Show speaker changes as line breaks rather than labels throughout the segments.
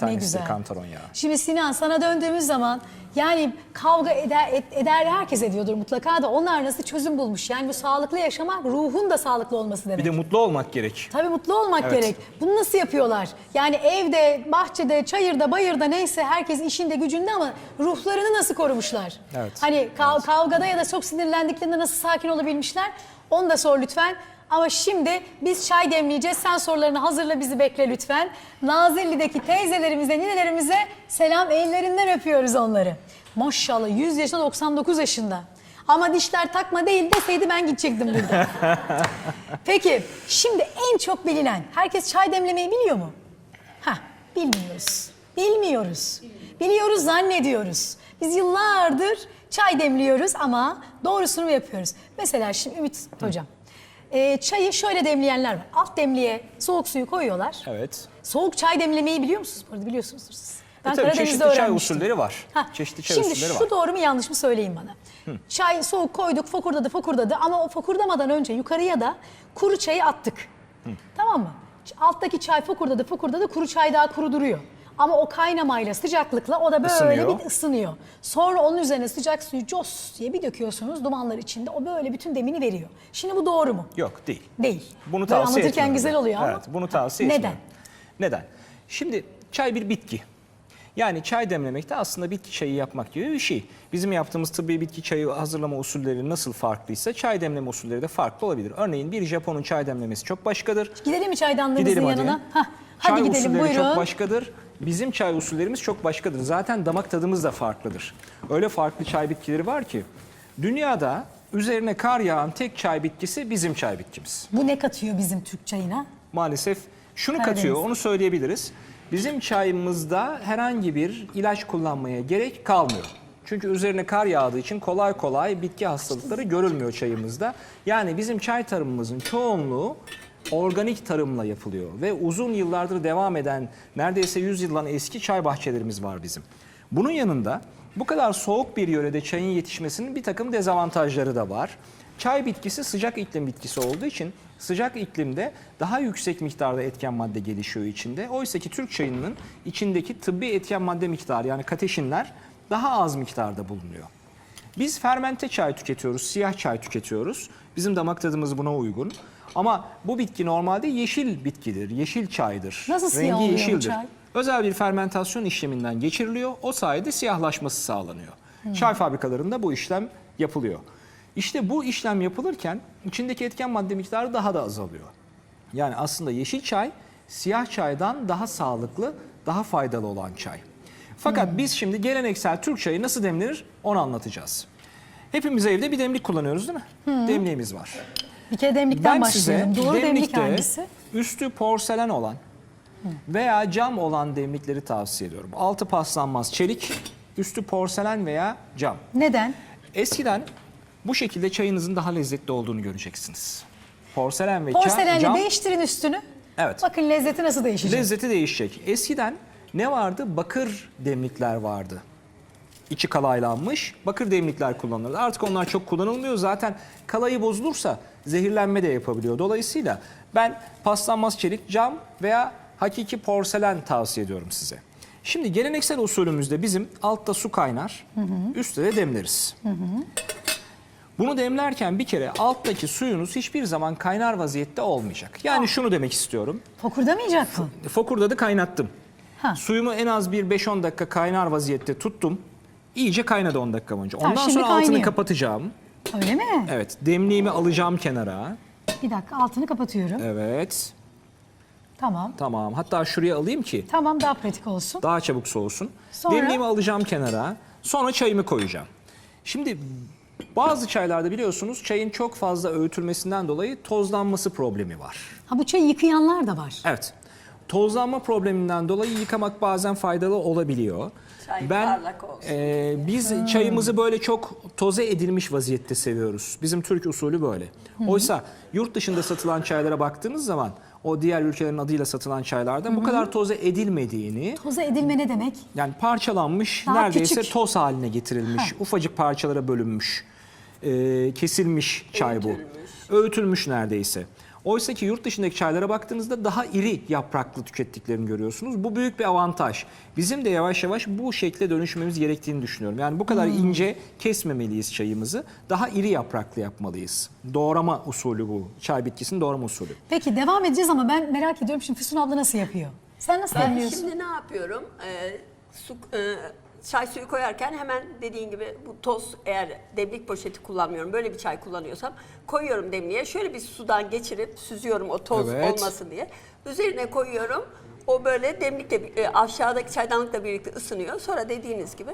tanesi
güzel.
kantaron yağı.
Şimdi Sinan sana döndüğümüz zaman yani kavga eder, et- eder herkes ediyordur mutlaka da onlar nasıl çözüm bulmuş? Yani bu sağlıklı yaşamak ruhun da sağlıklı olması demek.
Bir de mutlu olmak gerek.
Tabii mutlu olmak
Evet.
gerek. Bunu nasıl yapıyorlar? Yani evde, bahçede, çayırda, bayırda neyse herkes işinde gücünde ama ruhlarını nasıl korumuşlar?
Evet.
Hani kav- kavgada ya da çok sinirlendiklerinde nasıl sakin olabilmişler? Onu da sor lütfen. Ama şimdi biz çay demleyeceğiz. Sen sorularını hazırla bizi bekle lütfen. Nazilli'deki teyzelerimize, ninelerimize selam ellerinden öpüyoruz onları. Maşallah 100 yaşında 99 yaşında. Ama dişler takma değil deseydi ben gidecektim burada. Peki şimdi en çok bilinen herkes çay demlemeyi biliyor mu? Ha bilmiyoruz. Bilmiyoruz. Biliyoruz zannediyoruz. Biz yıllardır çay demliyoruz ama doğrusunu yapıyoruz? Mesela şimdi Ümit hocam. E, çayı şöyle demleyenler var. Alt demliğe soğuk suyu koyuyorlar.
Evet.
Soğuk çay demlemeyi biliyor musunuz? Bu arada biliyorsunuzdur siz. Ben
E tabii
Karadeniz'de
çeşitli çay usulleri var.
Ha,
Çeşitli çay
Şimdi
usulleri
şu
var.
doğru mu yanlış mı söyleyin bana. Çay soğuk koyduk fokurdadı fokurdadı ama o fokurdamadan önce yukarıya da kuru çayı attık. Tamam mı? Alttaki çay fokurdadı fokurdadı kuru çay daha kuru duruyor. Ama o kaynamayla sıcaklıkla o da böyle
Isınıyor.
bir ısınıyor. Sonra onun üzerine sıcak suyu cos diye bir döküyorsunuz dumanlar içinde. O böyle bütün demini veriyor. Şimdi bu doğru mu?
Yok değil.
Değil.
Bunu
Böyle
tavsiye
anlatırken
etmiyorum
güzel oluyor ama.
Evet, bunu tavsiye
Neden?
etmiyorum. Neden? Şimdi çay bir bitki. Yani çay demlemek de aslında bitki çayı yapmak gibi bir şey. Bizim yaptığımız tıbbi bitki çayı hazırlama usulleri nasıl farklıysa çay demleme usulleri de farklı olabilir. Örneğin bir Japon'un çay demlemesi çok başkadır.
Gidelim mi çaydanlığımızın
Gidelim hadi.
yanına? Hah, hadi
çay
gidelim
usulleri
buyurun.
çok başkadır. Bizim çay usullerimiz çok başkadır. Zaten damak tadımız da farklıdır. Öyle farklı çay bitkileri var ki dünyada üzerine kar yağan tek çay bitkisi bizim çay bitkimiz.
Bu ne katıyor bizim Türk çayına?
Maalesef şunu
Karadeniz.
katıyor, onu söyleyebiliriz. Bizim çayımızda herhangi bir ilaç kullanmaya gerek kalmıyor. Çünkü üzerine kar yağdığı için kolay kolay bitki hastalıkları görülmüyor çayımızda. Yani bizim çay tarımımızın çoğunluğu organik tarımla yapılıyor ve uzun yıllardır devam eden neredeyse 100 yıldan eski çay bahçelerimiz var bizim. Bunun yanında bu kadar soğuk bir yörede çayın yetişmesinin bir takım dezavantajları da var. Çay bitkisi sıcak iklim bitkisi olduğu için sıcak iklimde daha yüksek miktarda etken madde gelişiyor içinde. Oysa ki Türk çayının içindeki tıbbi etken madde miktarı yani kateşinler daha az miktarda bulunuyor. Biz fermente çay tüketiyoruz, siyah çay tüketiyoruz. Bizim damak tadımız buna uygun. Ama bu bitki normalde yeşil bitkidir, yeşil çaydır.
Nasıl siyah
Rengi
oluyor
yeşildir.
çay?
Özel bir fermentasyon işleminden geçiriliyor. O sayede siyahlaşması sağlanıyor. Çay fabrikalarında bu işlem yapılıyor. İşte bu işlem yapılırken içindeki etken madde miktarı daha da azalıyor. Yani aslında yeşil çay siyah çaydan daha sağlıklı, daha faydalı olan çay. Fakat biz şimdi geleneksel Türk çayı nasıl demlenir onu anlatacağız. Hepimiz evde bir demlik kullanıyoruz değil mi? Demliğimiz var.
Bir kere demlikten
Ben size
başlayalım. Doğru demlik hangisi?
üstü porselen olan veya cam olan demlikleri tavsiye ediyorum. Altı paslanmaz çelik, üstü porselen veya cam.
Neden?
Eskiden bu şekilde çayınızın daha lezzetli olduğunu göreceksiniz. Porselen ve
Porselenle
cam
değiştirin üstünü.
Evet.
Bakın lezzeti nasıl değişecek.
lezzeti değişecek. Eskiden ne vardı? Bakır demlikler vardı. İçi kalaylanmış bakır demlikler kullanılırdı. Artık onlar çok kullanılmıyor. Zaten kalayı bozulursa zehirlenme de yapabiliyor. Dolayısıyla ben paslanmaz çelik, cam veya hakiki porselen tavsiye ediyorum size. Şimdi geleneksel usulümüzde bizim altta su kaynar, üstte de demleriz. Bunu demlerken bir kere alttaki suyunuz hiçbir zaman kaynar vaziyette olmayacak. Yani şunu demek istiyorum.
Fokurdamayacak mı?
Fokurdadı kaynattım.
Ha.
Suyumu en az bir 5-10 dakika kaynar vaziyette tuttum. İyice kaynadı 10 dakika boyunca. Ondan
şimdi
sonra altını
kaynıyor.
kapatacağım.
Öyle mi?
Evet, demliğimi alacağım kenara.
Bir dakika altını kapatıyorum.
Evet,
Tamam.
tamam. Hatta şuraya alayım ki
Tamam daha pratik olsun.
daha çabuk soğusun.
Sonra?
Demliğimi alacağım kenara. Sonra çayımı koyacağım. Şimdi bazı çaylarda biliyorsunuz çayın çok fazla öğütülmesinden dolayı tozlanması problemi var.
Ha bu çayı yıkayanlar da var.
Evet. Tozlanma probleminden dolayı yıkamak bazen faydalı olabiliyor.
Çay
ben
parlak olsun.
e, biz çayımızı böyle çok toze edilmiş vaziyette seviyoruz. Bizim Türk usulü böyle. Oysa yurt dışında satılan çaylara baktığınız zaman o diğer ülkelerin adıyla satılan çaylarda bu kadar toze edilmediğini
Toza edilme ne demek?
yani parçalanmış,
Daha
neredeyse
küçük.
toz haline getirilmiş, ufacık parçalara bölünmüş, e, kesilmiş çay bu.
Öğütülmüş.
Öğütülmüş neredeyse. Oysa ki yurt dışındaki çaylara baktığınızda daha iri yapraklı tükettiklerini görüyorsunuz. Bu büyük bir avantaj. Bizim de yavaş yavaş bu şekle dönüşmemiz gerektiğini düşünüyorum. Yani bu kadar ince kesmemeliyiz çayımızı. Daha iri yapraklı yapmalıyız. Doğrama usulü bu. Çay bitkisinin doğrama usulü.
Peki devam edeceğiz ama ben merak ediyorum şimdi Füsun abla nasıl yapıyor? Sen nasıl
Ben
demliyorsun?
şimdi ne yapıyorum? Ee, su, e, çay suyu koyarken hemen dediğin gibi bu toz eğer demlik poşeti kullanmıyorum böyle bir çay kullanıyorsam koyuyorum demliğe. Şöyle bir sudan geçirip süzüyorum o toz
Evet.
olmasın diye. Üzerine koyuyorum. O böyle demlikle e, aşağıdaki çaydanlıkla birlikte ısınıyor. Sonra dediğiniz gibi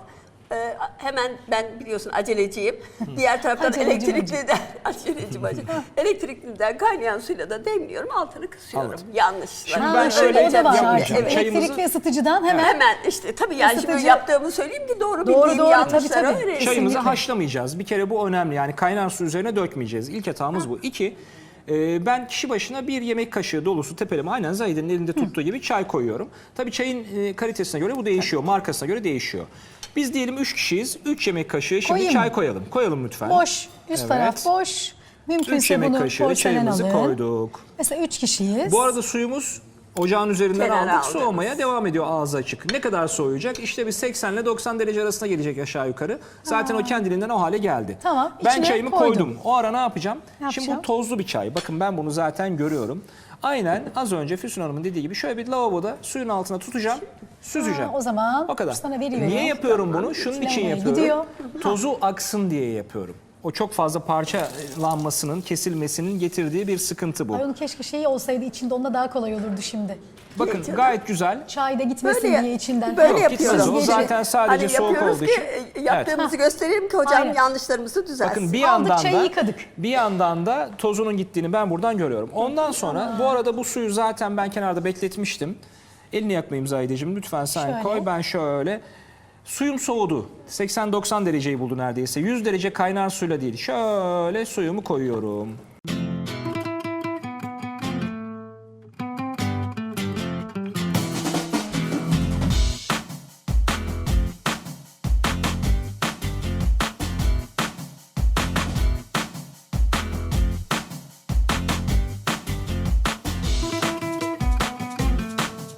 e, hemen ben biliyorsun aceleciyim. Diğer taraftan
Aceleci
elektrikliden aceleci bacı. elektrikliden kaynayan suyla da demliyorum. Altını kısıyorum.
Anladım.
Yanlış.
Şimdi ben
şöyle
öyle
o da var
yapmayacağım. Çayımızı-
Elektrikli ısıtıcıdan hemen
Hemen işte tabii yani şimdi
Isıtıcı-
yaptığımı söyleyeyim ki doğru,
Doğru,
bildiğim
doğru,
yanlışları
tabii, tabii.
öğrenin.
Çayımızı
Kesinlikle.
haşlamayacağız. Bir kere bu önemli. Yani kaynar su üzerine dökmeyeceğiz. İlk hatamız bu. İki, e, ben kişi başına bir yemek kaşığı dolusu tepeleme aynen Zahide'nin elinde tuttuğu gibi çay koyuyorum. Tabii çayın e, kalitesine göre bu değişiyor. Markasına göre değişiyor. Biz diyelim 3 kişiyiz. 3 yemek kaşığı şimdi
Koyayım
çay koyalım. Koyalım lütfen.
boş, üst
Evet.
taraf boş.
3
Mümkünse
yemek
bunu
kaşığı çayımızı
alın.
koyduk.
Mesela üç kişiyiz.
Bu arada suyumuz ocağın üzerinden
Kenara
aldık.
aldınız.
Soğumaya devam ediyor ağzı açık. Ne kadar soğuyacak? İşte bir 80 ile 90 derece arasında gelecek aşağı yukarı. Zaten o kendiliğinden o hale geldi.
Tamam,
Ben
içine
çayımı
koydum.
koydum. O ara ne yapacağım?
Ne
Şimdi bu
yapacağım?
tozlu bir çay. Bakın ben bunu zaten görüyorum. Aynen az önce Füsun Hanım'ın dediği gibi şöyle bir lavaboda suyun altına tutacağım. Süzeceğim.
Ha, o zaman
o kadar.
sana veriyorum.
Niye yapıyorum bunu? Şunun için yapıyorum.
gidiyor.
Tozu aksın diye yapıyorum. O çok fazla parçalanmasının, kesilmesinin getirdiği bir sıkıntı bu.
Ay onun keşke şeyi olsaydı içinde onda daha kolay olurdu şimdi.
Bakın gayet güzel.
Çay da gitmesin
Böyle,
diye içinden.
böyle
Yok,
yapıyoruz.
gitmez o.
Gece.
Zaten sadece
hani
soğuk
yapıyoruz
olduğu
ki,
için.
e, Yaptığımızı gösterelim ki hocam
Aynen.
yanlışlarımızı düzelsin.
Bakın bir
Aldık,
yandan
çayı
da
yıkadık.
bir yandan da tozunun gittiğini ben buradan görüyorum. Ondan sonra bu arada bu suyu zaten ben kenarda bekletmiştim. Elini yakmayayım Zahideciğim lütfen sen
Şöyle.
koy ben şöyle. Suyum soğudu. 80-90 dereceyi buldu neredeyse. 100 derece kaynar suyla değil. Şöyle suyumu koyuyorum.